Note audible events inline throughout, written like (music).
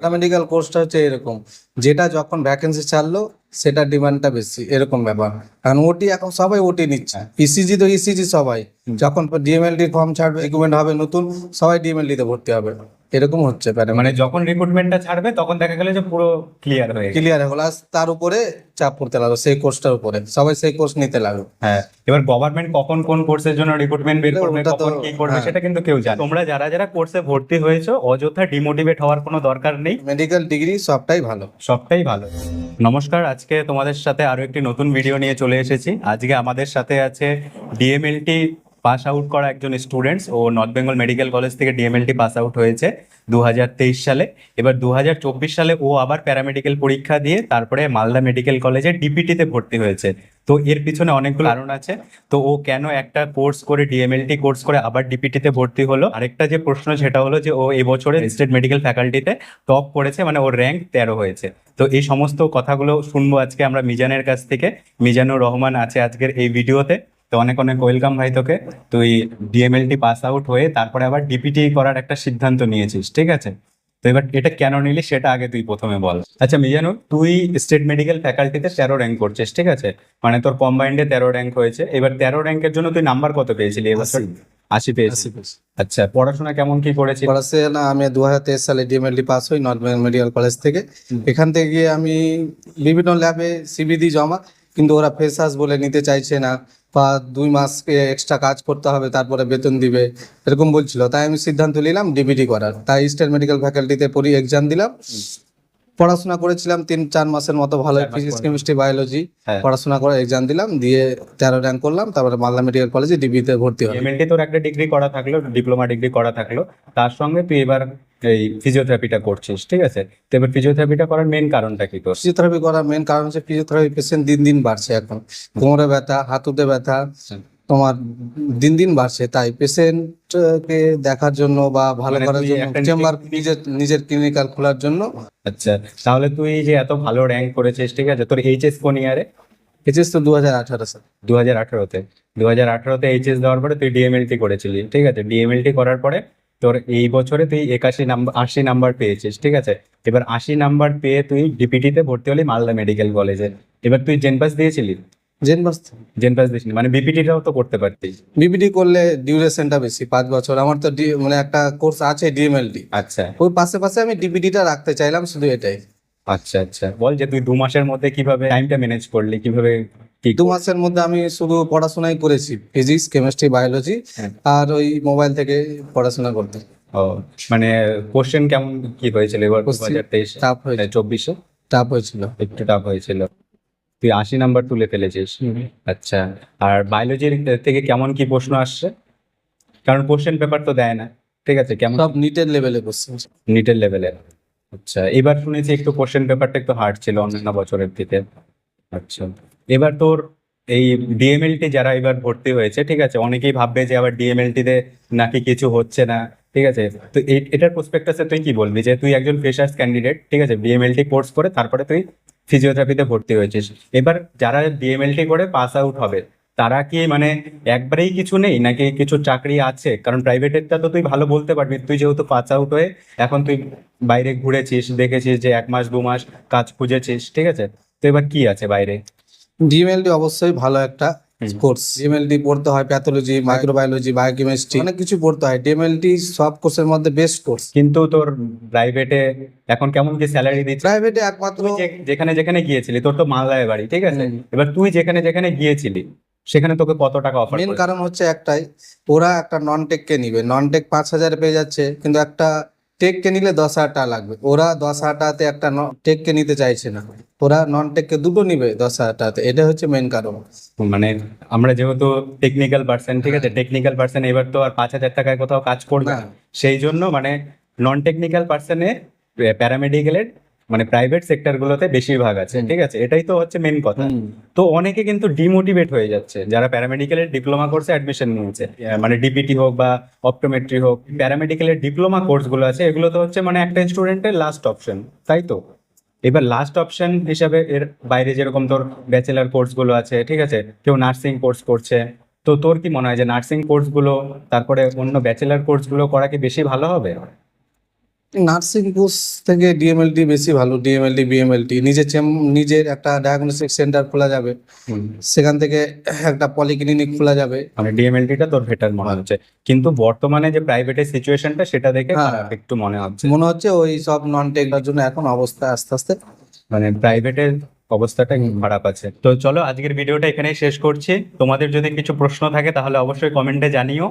Paramedical কোর্সটা হচ্ছে এরকম। যেটা যখন ভ্যাকেন্সি ছাড়লো সেটা ডিমান্ডটা বেশি এরকম ব্যাপার। কারণ ওটি এখন সবাই ওটি নিচ্ছে। ইসিজি তো ইসিজি সবাই। যখন ডিএমএলডি ফর্ম ছাড়বে রিক্রুটমেন্ট হবে নতুন সবাই ডিএমএলডিতে ভর্তি হবে। এরকম হচ্ছে মানে যখন রিক্রুটমেন্টটা ছাড়বে তখন দেখা গেল যে পুরো ক্লিয়ার হয়ে ক্লিয়ার গেলো। আর তার উপরে চাপ পড়তে লাগল সেই কোর্সটার উপরে। সবাই সেই কোর্স নিতে লাগল। হ্যাঁ। এবার গভর্নমেন্ট কখন কোন কোর্সের জন্য রিক্রুটমেন্ট বের করবে কখন কি করবে হ্যাঁ। সেটা কিন্তু কেউ জানে তোমরা যারা যারা কোর্সে ভর্তি হয়েছো অযথা ডিমোটিভেট হওয়ার কোনো দরকার নেই। মেডিকেল ডিগ্রি সবটাই ভালো। সবটাই ভালো। নমস্কার আজকে তোমাদের সাথে আরও একটি নতুন ভিডিও নিয়ে চলে এসেছি। আজকে আমাদের সাথে আছে ডিএমএলটি পাস আউট করা একজন স্টুডেন্টস। ও নর্থ বেঙ্গল মেডিকেল কলেজ থেকে ডিএমএলটি পাস আউট হয়েছে দু হাজার তেইশ সালে। এবার দু হাজার চব্বিশ সালে ও আবার প্যারামেডিক্যাল পরীক্ষা দিয়ে তারপরে মালদা মেডিকেল কলেজে ডিপিটিতে ভর্তি হয়েছে। তো এর পিছনে অনেকগুলো কারণ আছে। তো ও কেন একটা কোর্স করে ডিএমএলটি কোর্স করে আবার ডিপিটিতে ভর্তি হলো? আরেকটা যে প্রশ্ন, সেটা হলো যে ও এবছরে স্টেট মেডিকেল ফ্যাকাল্টিতে টপ করেছে মানে ওর র্যাঙ্ক তেরো হয়েছে। তো এই সমস্ত কথাগুলো শুনব আজকে আমরা মিজানের কাছ থেকে। মিজানুর রহমান আছে আজকের এই ভিডিওতে। তো অনেক অনেক ওয়েলকাম ভাই তোকে। তুই ডিএমএলটি পাস আউট হয়ে তারপরে আবার ডিপিটি করার একটা সিদ্ধান্ত নিয়েছিস ঠিক আছে? তো এবার এটা কেন নিলি সেটা আগে তুই প্রথমে বল। আচ্ছা মিজানুর তুই স্টেট মেডিকেল ফ্যাকাল্টিতে তেরো র্যাঙ্ক করছিস ঠিক আছে? মানে তোর কম্বাইন্ডে তেরো র্যাঙ্ক হয়েছে। এবার তেরো র্যাঙ্কের জন্য তুই নাম্বার কত পেয়েছিলি এবছর আশি। পেয়েছি। আচ্ছা পড়াশোনা কেমন কি করেছিস? পড়াশোনা আমি দু হাজার তেইশ সালে ডিএমএলডি পাস হই নর্থ বেঙ্গল মেডিকেল কলেজ থেকে এখান থেকে গিয়ে আমি বিভিন্ন ল্যাবে সিবি দিই জমা কিন্তু ওরা ফ্রেশার্স বলে নিতে চাইছে না। বা দুই মাস এক্সট্রা কাজ করতে হবে, তারপরে বেতন দিবে, এরকম বলছিল। তাই আমি সিদ্ধান্ত নিলাম ডিবিটি করার। তাই স্টেট মেডিকেল ফ্যাকাল্টিতে পড়ি এক্সাম দিলাম। পড়াশোনা করেছিলাম তিন চার মাসের মতো ভালো ফিজিক্স। Chemistry biology. পড়াশোনা করে এক্সাম দিলাম দিয়ে তেরো র্যাঙ্ক করলাম তারপরে মালদা মেডিকেল কলেজে ডিবিতে ভর্তি হলাম। এমএলটি তোর একটা ডিগ্রি করা থাকল ডিপ্লোমা ডিগ্রি করা থাকল তার সঙ্গে তুই এবার এই ফিজিওথেরাপিটা করছিস ঠিক আছে? তো এবার ফিজিওথেরাপিটা করার মেন কারণটা কি তোর? ফিজিওথেরাপি করার মেন কারণ হচ্ছে ফিজিওথেরাপি পেশেন্ট দিন দিন বাড়ছে এখন। কোমরে ব্যথা হাতুতে ব্যথা তোমার দিন দিন বাড়ছে তাই পেশেন্টকে দেখার জন্য বা ভালো মানে করার জন্য চেম্বার নিজের নিজের ক্লিনিক্যাল খোলার জন্য। আচ্ছা তাহলে তুই যে এত ভালো র্যাঙ্ক করেছিস ঠিক আছে? তোর এইচএস কোন ইয়ারে এইচএস তো দু হাজার আঠারো সাল দু হাজার আঠারোতে দু হাজার আঠারোতে এইচএস দেওয়ার পরে তুই ডিএমএলটি করেছিলি ঠিক আছে? ডিএমএলটি করার পরে তোর এই বছরে তুই একাশি নাম্বার আশি নাম্বার পেয়েছিস ঠিক আছে? এবার আশি নাম্বার পেয়ে তুই ডিপিটিতে ভর্তি হলি মালদা মেডিকেল কলেজে এবার তুই জেনপাস দিয়েছিলি? জেন বাস জেনপাস দিয়েছিলি মানে বিপিটিটাও তো করতে পারতিস বিবিডি করলে ডিউরেশনটা বেশি পাঁচ বছর। আমার তো মানে একটা কোর্স আছে ডিএমএলডি আচ্ছা। ওই পাশে পাশে আমি ডিবিডিটা রাখতে চাইলাম শুধু এটাই। আচ্ছা আচ্ছা। বল যে তুই দু মাসের মধ্যে কীভাবে টাইমটা ম্যানেজ করলি কীভাবে দু মাসের মধ্যে আমি শুধু পড়াশোনাই করেছি ফিজিক্স কেমিস্ট্রি বায়োলজি। আর ওই মোবাইল থেকে পড়াশোনা করতে। ও মানে কোশ্চেন কেমন কি হয়েছিল এবার দু হাজার তেইশ? হয়েছে চব্বিশে? টাফ হয়েছিল। একটু টাফ হয়েছিল। তুই আশি নাম্বার তুলে ফেলেছিস। আচ্ছা আর বায়োলজির থেকে কেমন কি প্রশ্ন আসছে? কারণ কোশ্চেন পেপার তো দেয় না। ঠিক আছে কেমন? সব নিটের লেভেলে কোশ্চেন নিটের লেভেলের আচ্ছা এবার শুনেছি একটু কোশ্চেন পেপারটা একটু হার্ড ছিল অন্যান্য বছরের থেকে আচ্ছা এবার তোর এই ডিএমএলটি যারা এবার ভর্তি হয়েছে ঠিক আছে অনেকেই ভাববে যে আবার ডিএমএলটি তে নাকি কিছু হচ্ছে না ঠিক আছে। তো এটার প্রসপেক্টাসে তুই কি বলবি? যে তুই একজন ফ্রেশার্স ক্যান্ডিডেট ঠিক আছে ডিএমএলটি কোর্স করে তারপরে তুই ফিজিওথেরাপিতে ভর্তি হয়েছিস। এবার যারা ডিএমএলটি করে পাস আউট হবে, তারা কি মানে একবারেই কিছু নেই? নাকি কিছু চাকরি আছে? কারণ প্রাইভেটেরটা তো তুই ভালো বলতে পারবি। তুই যেহেতু পাস আউট হয়ে এখন তুই বাইরে ঘুরেছিস, দেখেছিস যে এক মাস, দু মাস কাজ খুঁজেছিস, ঠিক আছে? তো এবার কি আছে বাইরে? ডিএমএলটি অবশ্যই ভালো একটা। কোর্স পড়তে হয় প্যাথোলজি মাইক্রোবায়োলজি বায়োকেমিস্ট্রি অনেক কিছু পড়তে হয়। সব কোর্সের মধ্যে বেস্ট কোর্স কিন্তু তোর প্রাইভেটে এখন কেমন কি স্যালারি দিচ্ছে প্রাইভেটে একমাত্র যেখানে যেখানে গিয়েছিলি তোর তো মালদায় বাড়ি ঠিক আছে? এবার তুই যেখানে যেখানে গিয়েছিলি সেখানে তোকে কত টাকা অফার মেন কারণ হচ্ছে একটাই ওরা একটা নন টেককে নিবে। নন টেক পাঁচ হাজার পেয়ে যাচ্ছে কিন্তু একটা টেককে নিলে দশ হাজার টাকা লাগবে। ওরা দশ হাজার টাকাতে একটা টেককে নিতে চাইছে না। ওরা নন টেককে দুটো নিবে দশ হাজার টাকাতে এটা হচ্ছে মেন কারণ। মানে আমরা যেহেতু টেকনিক্যাল পার্সন ঠিক আছে? টেকনিক্যাল পার্সন এবার তো আর পাঁচ হাজার টাকায় কোথাও কাজ করবে না। না সেই জন্য মানে নন টেকনিক্যাল পার্সনে প্যারামেডিক্যালের মানে প্রাইভেট সেক্টরগুলোতে বেশিরভাগ আছে ঠিক আছে? এটাই তো হচ্ছে মেন কথা। তো অনেকে কিন্তু ডিমোটিভেট হয়ে যাচ্ছে যারা প্যারামেডিক্যালের ডিপ্লোমা কোর্সে অ্যাডমিশন নিয়েছে। মানে ডিপিটি হোক বা অপটোমেট্রি হোক প্যারামেডিক্যালের ডিপ্লোমা কোর্সগুলো আছে এগুলো তো হচ্ছে মানে একটা স্টুডেন্টের লাস্ট অপশন তাই তো? এবার লাস্ট অপশন হিসাবে এর বাইরে যেরকম তোর ব্যাচেলার কোর্সগুলো আছে ঠিক আছে? কেউ নার্সিং কোর্স করছে তো তোর কি মনে হয় যে নার্সিং কোর্সগুলো তারপরে অন্য ব্যাচেলার কোর্সগুলো করা কি বেশি ভালো হবে? নার্সিং কোর্স থেকে ডিএমএলটি বেশি ভালো ডিএমএলটি বিএমএলটি নিজের নিজের একটা ডায়াগনস্টিক সেন্টার খোলা যাবে। সেখান থেকে একটা পলিক্লিনিক খোলা যাবে। মানে ডিএমএলটিটা তোর বেটার মনে হচ্ছে। কিন্তু বর্তমানে যে প্রাইভেটের সিচুয়েশনটা সেটা দেখে হ্যাঁ। একটু মনে হচ্ছে। মনে হচ্ছে ওই সব নন টেকটার জন্য এখন অবস্থা আস্তে আস্তে মানে প্রাইভেটের অবস্থাটা খারাপ আছে। তো চলো আজকের ভিডিওটা এখানেই শেষ করছি। তোমাদের যদি কিছু প্রশ্ন থাকে তাহলে অবশ্যই কমেন্টে জানিও।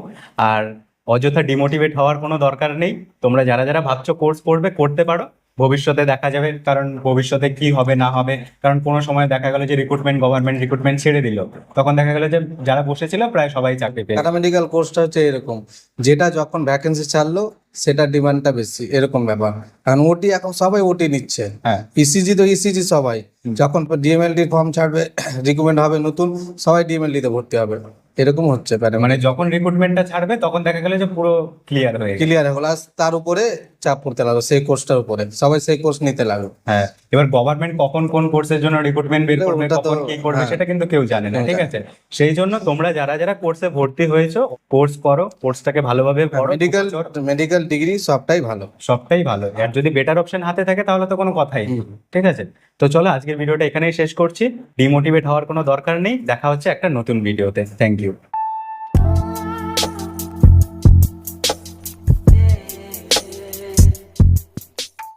আর অযথা ডিমোটিভেট হওয়ার কোনো দরকার নেই। তোমরা যারা যারা ভাবছ কোর্স করবে করতে পারো। ভবিষ্যতে দেখা যাবে কারণ ভবিষ্যতে কি হবে না হবে। কারণ কোনো সময় দেখা গেল যে রিক্রুটমেন্ট গভর্নমেন্ট রিক্রুটমেন্ট ছেড়ে দিল। তখন দেখা গেল যে যারা বসেছিল প্রায় সবাই চাকরি পেয়ে প্যারামেডিক্যাল কোর্সটা হচ্ছে এরকম। যেটা যখন ভ্যাকেন্সি ছাড়লো সেটা ডিমান্ডটা বেশি। এরকম ব্যাপার। কারণ ওটি এখন সবাই ওটি নিচ্ছে। হ্যাঁ। ইসিজি তো ইসিজি সবাই। যখন ডিএমএলডি ফর্ম ছাড়বে (coughs) রিকমেন্ড হবে নতুন সবাই ডিএমএলডি তে ভর্তি হবে। এরকম হচ্ছে প্যারামেডিক্যাল মানে যখন রিক্রুটমেন্টটা ছাড়বে তখন দেখা গেল যে পুরো ক্লিয়ার হয়ে ক্লিয়ার হয়ে আর তার উপরে চাপ পড়তে লাগল সেই কোর্সটার উপরে। সবাই সেই কোর্স নিতে লাগল। হ্যাঁ এবার গভর্নমেন্ট কখন কোন কোর্সের জন্য রিক্রুটমেন্ট বের করবে কখন কি করবে হ্যাঁ। সেটা কিন্তু কেউ জানে না ঠিক আছে? সেই জন্য তোমরা যারা যারা কোর্সে ভর্তি হয়েছো কোর্স করো কোর্সটাকে ভালোভাবে পড়ো মেডিকেল মেডিকেল ডিগ্রি সবটাই ভালো। সবটাই ভালো। আর যদি বেটার অপশন হাতে থাকে তাহলে তো কোনো কথাই ঠিক আছে? তো চলো আজকের ভিডিওটা এখানেই শেষ করছি। ডিমোটিভেট হওয়ার কোনো দরকার নেই। দেখা হচ্ছে একটা নতুন ভিডিওতে থ্যাংক ইউ